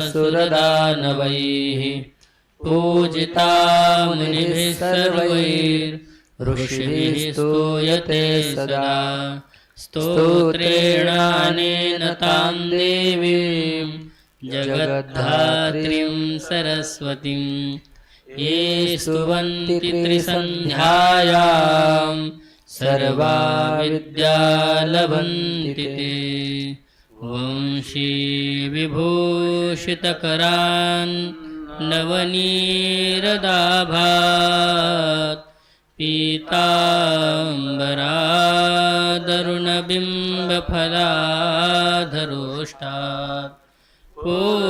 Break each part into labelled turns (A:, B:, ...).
A: सुरदानवैः पूजिता मुनिभिः सर्वैर्ऋषिभिः स्तूयते सदा। स्तोत्रेणानेन तां देवीं जगद्धात्रीं सरस्वतीं। ये स्तुवन्ति त्रिसन्ध्यायां सर्वा विद्या लभन्ति ते। वंशी विभूषितकरान् नवनीरदाभात् पीताम्बरादरुणबिम्बफलाधरोष्टात् पूर्णेन्दुसुन्दरमुखा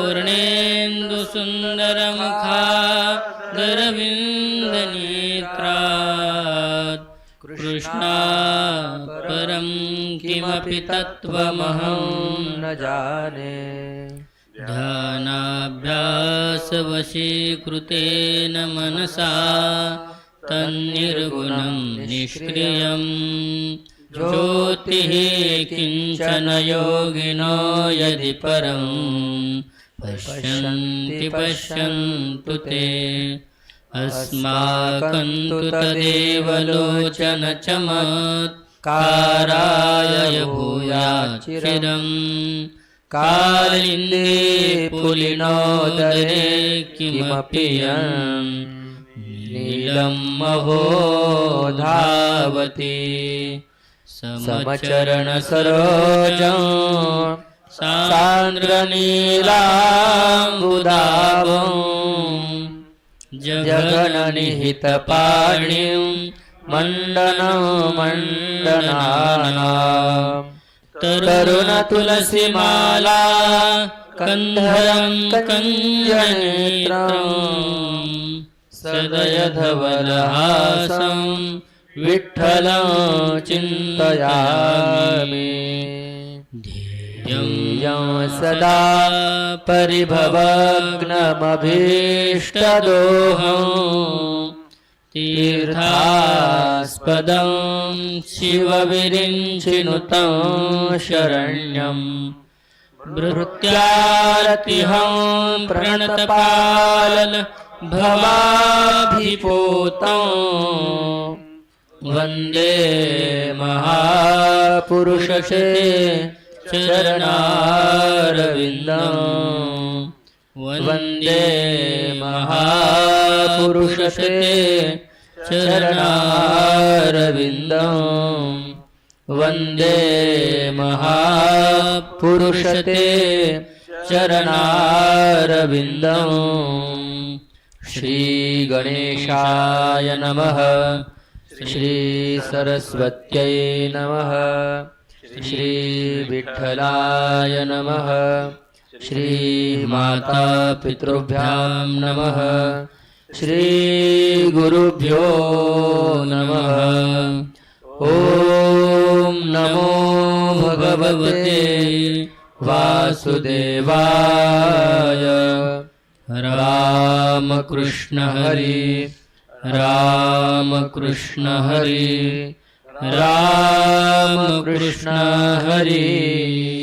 A: तत्त्वमहं
B: न जाने।
A: ध्यानाभ्यासवशीकृतेन मनसा तन्निर्गुणं निष्क्रियम्। ज्योतिः किञ्चन योगिनो यदि परं पश्यन्ति पश्यन्तु ते। अस्माकं तु तदेव काराय भूयाचिरम् कालिन्दे पुलिनोदरे किमपि अम् महो धावति समचरणसरोलम् सान्ध्रनीलाम्बुधा जगननिहितपाणिम् मण्डनं मण्डनानाम् तरुणतुलसीमाला कन्धरं कञ्जनेत्रं सदयधवलहासं विठ्ठलं चिन्तयामि। ध्येयं सदा परिभवग्नमभीष्टदोहम् तीर्थास्पदं शिवविरिञ्चिनुतं शरण्यम् भृत्यारतिहं प्रणतपाल भवाभिपूतं वन्दे महापुरुषसे चरणारविन्दम् वन्दे महापुरुषसे चरणारविन्दम् वन्दे महापुरुषते चरणारविन्दम् श्रीगणेशाय नमः। श्रीसरस्वत्यै नमः। श्रीविठ्ठलाय नमः। श्रीमातापितृभ्यां नमः। श्रीगुरुभ्यो नमः। ॐ नमो भगवते वासुदेवाय। रामकृष्ण हरि रामकृष्ण हरि रामकृष्ण हरि।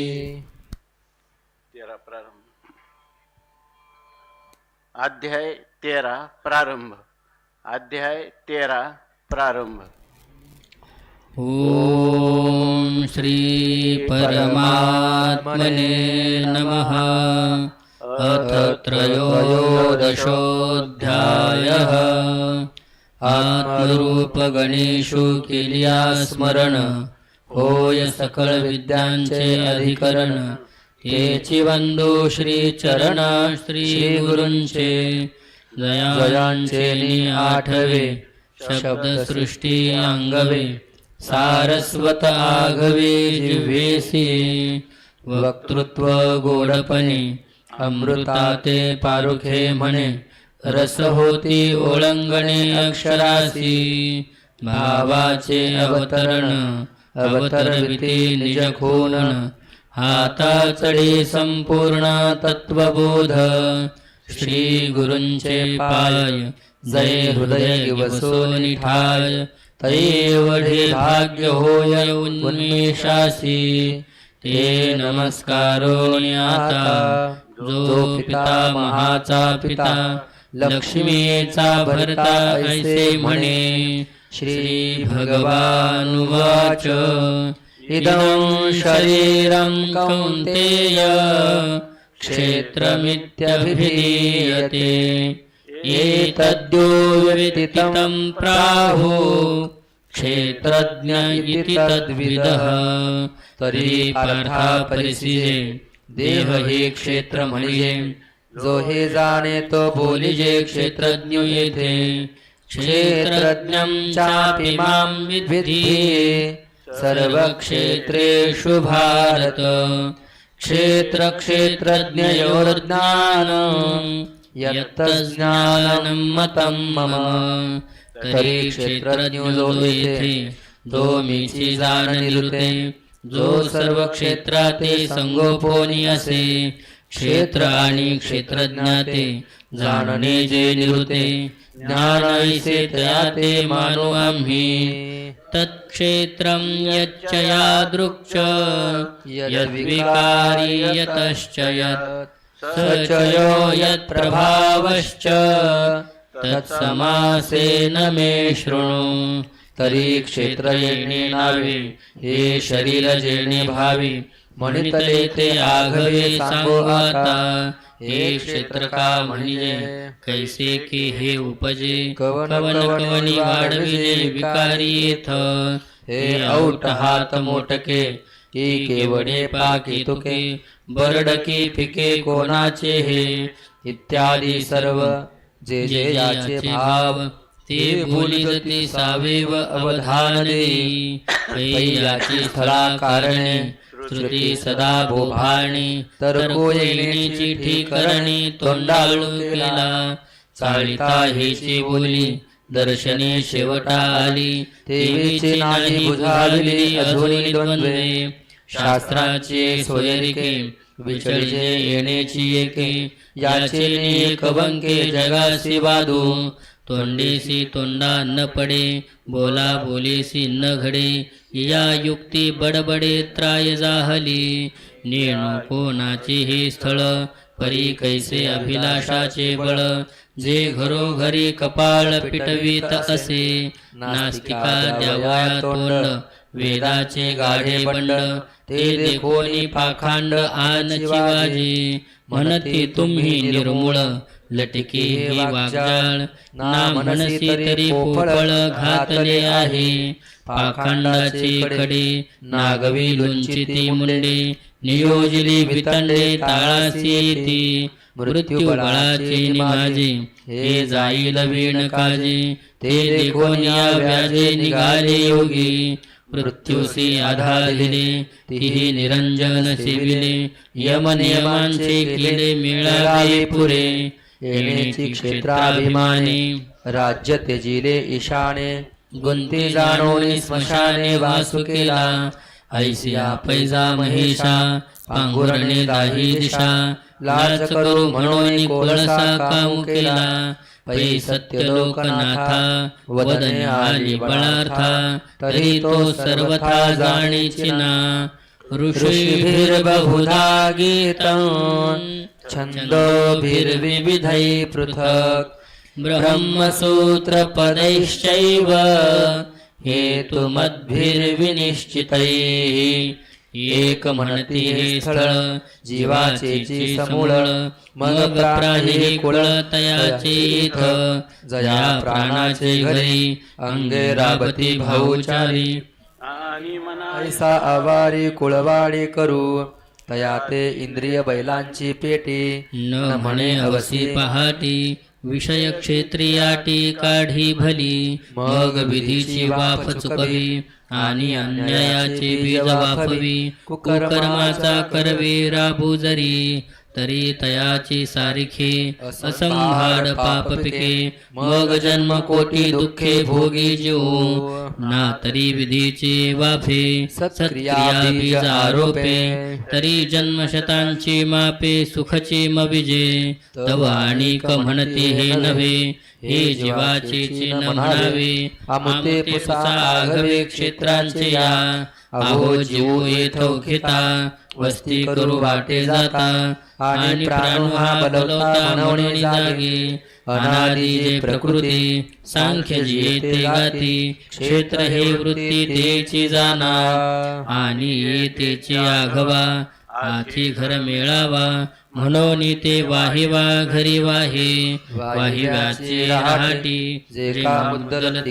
C: अध्याय तेरा प्रारंभ. अध्याय तेरा प्रारंभ.
A: ॐ श्रीपरमात्मने नमः। अथ त्रयोदशोऽध्यायः। आत्मरूपगणेषु केलिया स्मरण होय सकल विद्यांचे अधिकरण। तेची वंदो श्रीचरण श्री गुरूंचे जयांचे आठवे शब्दसृष्टी अंगवे सारस्वत आघवे जिव्हेसी वक्तृत्व गोडपणे अमृता ते पारुखे म्हणे रस होती ओळंगणे अक्षरासी भावाचे अवतरण अवतरविती निज आता चढी संपूर्ण तत्वबोध श्री गुरुंचे पाय जय हृदय वसो निठाय. तैवढे भाग्य होय उन्मेषासी. ते नमस्कारो आता जो पिता महाचा पिता लक्ष्मीचा भरता ऐसे म्हणे. श्री भगवानुवाच. इदं शरीरं कौन्तेय क्षेत्रमित्यभिधीयते। एतद्यो विदितं प्राहु क्षेत्रज्ञ इति तद्विदः। तरी पार्था परिसिजे देह हे क्षेत्र म्हणजे
B: जो हे जाणे तो
A: बोलिजे क्षेत्रज्ञ येथे। क्षेत्रज्ञं चापि मां विद्धि सर्वक्षेत्रेषु भारत। क्षेत्रक्षेत्रज्ञयोर्ज्ञानं यत्तज्ज्ञानं मतं मम। तरी क्षेत्रज्ञो जो येथे जो मीची जाण निरुते जो सर्व क्षेत्राते संगोपोनी असे क्षेत्र आणि क्षेत्रज्ञाते जाणणे जे निरुते। ज्ञानैसे तया ते मानो आम्ही तत्क्षेत्रं यच्च यादृक्ष यद्विकारी यतश्च यत् स च यो यत्प्रभावश्च तत्समासेन मे शृणु। तरी क्षेत्र नावे हे शरीरजेणे भावी म्हणितले ते आघवे सांगो आता। हे क्षेत्र का म्हणजे कैसे की हे उपजे?
B: कवन
A: कवन वाढविले विकारी येथ हे औट हात मोटके की केवडे पाकी तुके? बरडकी पिके कोणाचे हे? इत्यादी सर्व जे जे याचे भाव ते बोलित सावेव अवधान देई। याची स्थळा कारणे श्रुती सदा बोभाणी तर्को येण्याची ठिकरणी तोंडाळू केला चाळिता हेची बोली दर्शने शेवटा आली देवीचे नाही बुझाविली अधुनी द्वंद्वे शास्त्राचे सोयरिके विचळजे येण्याची एके याचे एक बंके जगासी वादू तोंडेसी तोंडा न पडे बोला बोलेसी न घडे या युक्ती बडबडे त्राय जाहली. नेणू कोणाचे हे स्थळ परी कैसे अभिलाषाचे बळ? जे घरोघरी कपाळ पिटवीत असे नास्तिका द्यावया तोंड वेदाचे गाढे बंड ते देखोनी पाखांड आन शिवाजी म्हणती तुम्ही निर्मूळ लटके ही वागजाळ ना मनसी तरी पोफळ घातले आहे. पाखंडाची कडे नागवी लुंचिती मुंडे नियोजली वितंडे ताळासी मृत्यू बळाचे निमाजे हे जाईल वीण काजे ते देखोन या व्याजे निघाले योगी. मृत्यूसी आधार दिले तिही निरंजन सेविले. यम नियमांचे किडे मिळावे पुरे. येण्याची क्षेत्राभिमानी.
B: राज्य त्यजिले ईशाने
A: गुंती जाणोनी स्मशाने वासु केला ऐसिया पैजा महेशा पांघुरणे दाही दिशा. लाज करू म्हणून कोळसा काम केला. पै सत्य लोकनाथा वदने आली बळार्था. तरी तो सर्वथा जाणीचिना. ऋषीभिर्बहुधा गीतं छन्दोभिर्विविधै पृथक्। ब्रह्मसूत्रपदैश्चैव हेतुमद्भिर्विनिश्चितैः। एक म्हणती हे स्थळ जीवाचे समूळ मग प्राणी कुळ तयाचे इथ जया प्राणाचे घरी अंगे राबती भाऊचारी
C: आणि मना
B: ऐसा आवारी कुळवाडी करू। तया ते इंद्रिय बैलांची पेटी
A: न म्हणे अवसी पहाटी विषय क्षेत्रियाटी काढी भली मग विधीची वाफ चुकवी आणि अन्यायाचे बीज वाफवी कुकर्माचा करवे राबू जरी तरी तयाची सारिखे असंभाड पाप पिके मग जन्म कोटी दुःखे भोगी जीव. ना तरी विधीचे वाफे सत्क्रिया बीज आरोपे. तरी जन्म शतांची मापे सुखची मविजे. तव आणि म्हणते हे नव्हे. हे जीवाचे चिन्ह म्हणावे. आमुते पुसा आघवे क्षेत्रांचे या. अहो जीव येथो घेता. वस्ती करू वाटे जाता आणि प्राण हा बलवता म्हणून जागे. अनादी जे प्रकृती सांख्य जी येते गाती क्षेत्र हे वृत्ती तेची जाणा आणि येतेची आघवा आधी घर मेळावा म्हणून ते वाहि वा घरी वाहे. वाहिव्याची राहाटी
B: जे का मुद्दल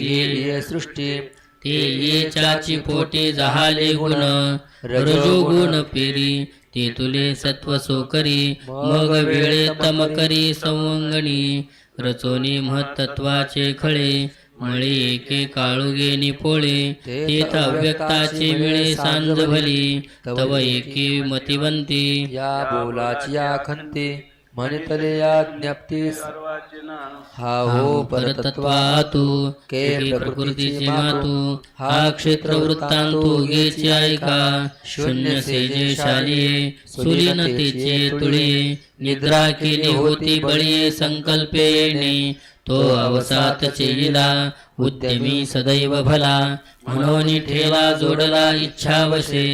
B: सृष्टी.
A: ते येचाची पोटे जहाले गुण रजो गुण पेरी. ते तुले सत्व सोकरी मग वेळे तम करी संवंगणी. रचोनी महत्त्वाचे खळे मळी एके काळुगे निपोळे तेथ अव्यक्ताचे मिळे सांज भली तव एके मतिवंती.
B: या बोलाची आखंते. म्हणतले या ज्ञप्ती हा हो परतत्वा
A: तू
B: के
A: प्रकृतीची मातू हा क्षेत्र वृत्तांतू गेची ऐका शून्य सेजे शालिये सुलीनतेचे तुळे निद्रा केली होती बळी संकल्पे येणे तो अवसात चेला उद्यमी सदैव भला म्हणून ठेवा जोडला इच्छा वशे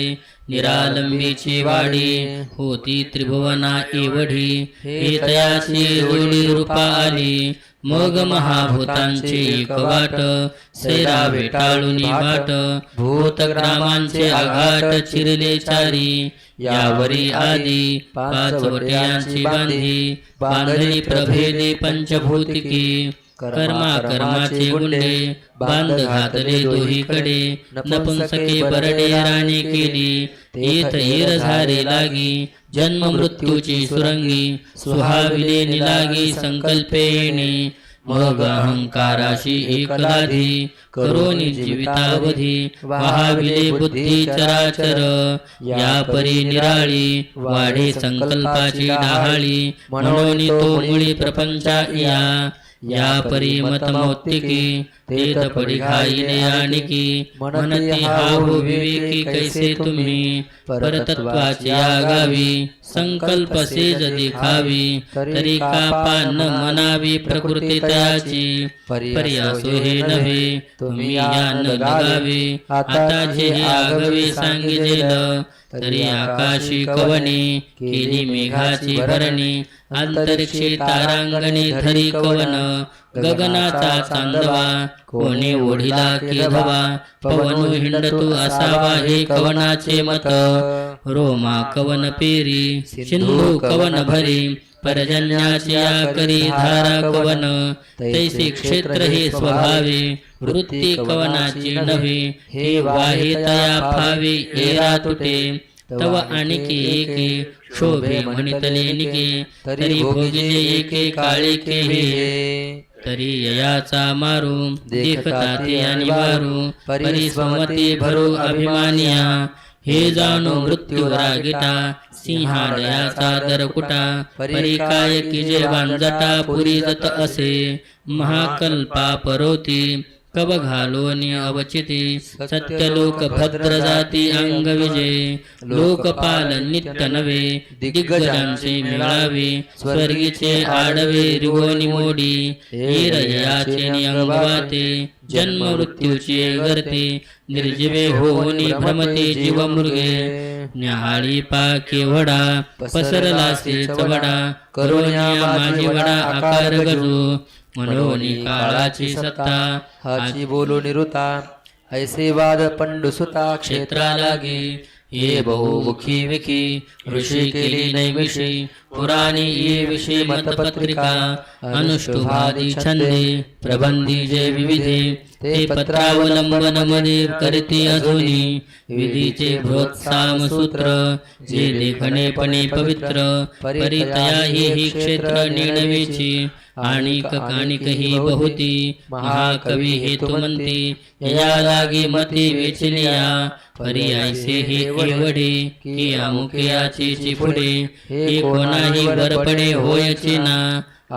A: निरालंबीची वाडी होती त्रिभुवना एवढी हे तयाची जोडी रूपा आली. मग महाभूतांचे एक वाट सैरा भेटाळून वाट भूत ग्रामांचे आघाट चिरले चारी. यावरी आदी पाच वट्यांची बांधी बांधली प्रभेदी पंचभूतिकी. कर्मा कर्माचे गुंडे बांध घातले दोहीकडे नपुंसके बरडे राणी केली तेथ येर झारे लागी जन्म मृत्यूची सुरंगी सुहाविले निलागी संकल्पेणी मग अहंकाराशी एकलाधी करोनी जीवितावधी वहाविले बुद्धी चराचर या परी निराळी वाढे संकल्पाची डहाळी म्हणून तो मुळी प्रपंचा या या परी मतमौक्तिकी तेथ पडी खाईने आणिकी म्हणती हाहू विवेकी कैसे तुम्ही? परतत्वाची आगावी संकल्प सेज दिखावी तरी का पान मनावी प्रकृती तयाची पर्यासो हे नव्हे तुम्ही या न गावे आता हे आगवे सांगितलेलं तरी आकाशी कवने केली मेघाची भरणी अंतरिक्षे तारांगणे धरी कवन गगनाचा चांदवा कोणी ओढिला की धवा पवन हिंडतू असावा हे कवनाचे मत. रोमा कवन पेरी सिंधू कवन भरी पर्जन्याची करी धारा कवन तैसे क्षेत्र हे स्वभावे वृत्ती कवनाची नव्हे हे वाहे तया फावे एरा तुटे तव आणिके एके शोभे म्हणितले निके तरी भोगिले एके काळे के हे तरी ययाचा मारू देखता ते आणि वारू परिस्वमती भरू अभिमानिया हे जाणो मृत्यू रागिटा सिंहालयाचा दरकुटा परिकाय की जे वांजटा पुरी जत असे महाकल्पा परोती कब घालोनी अवचिती? सत्यलोक भद्र जाती अंग विजय लोकपाल नित्य नवे दिग्गजांचे मिळावे स्वर्गीचे आडवे रिवोनी मोडी। हिरयाचे अंगवाते जन्म मृत्यूची गर्ते। निर्जीवे होनी भ्रमते जीव मृगे न्याहाळी पाके वडा। पसरला से चवडा। करोन्या माझी वडा आकार गजू मनोनी काळाची सत्ता
B: हाची बोलो निरुता ऐसे वाद पंडुसुता
A: क्षेत्रा लागे ये बहुमुखी विखी ऋषी केली नैमिषी पुराणी ये विषय मतपत्रिका अनुष्टुभादी छंदे प्रबंधी जे विविधे ते पत्रावलंबनमध्ये करते अजूनी विधीचे प्रोत्साम सूत्र जे लेखनेपणे पवित्र परितया ही ही क्षेत्र निणवीची आणिक काणिक ही बहुती महाकवी हेतुमंती या लागी मती वेचलिया परी ऐसे हे एवढे की अमुके याची पुढे हे कोणाही बरपडे होयचे ना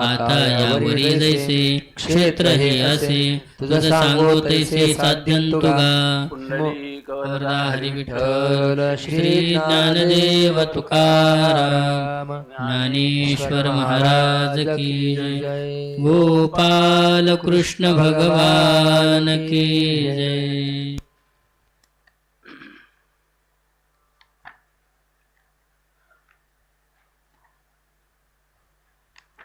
A: आता यावरी जैसे क्षेत्र हे असे तुझ सांगो तैसे साध्यंतुगा
C: पुंडलिक
A: वरदा हरी विठ्ठल श्री ज्ञानदेव तुकाराम ज्ञानेश्वर महाराज की जय. गोपाल कृष्ण भगवान की जय.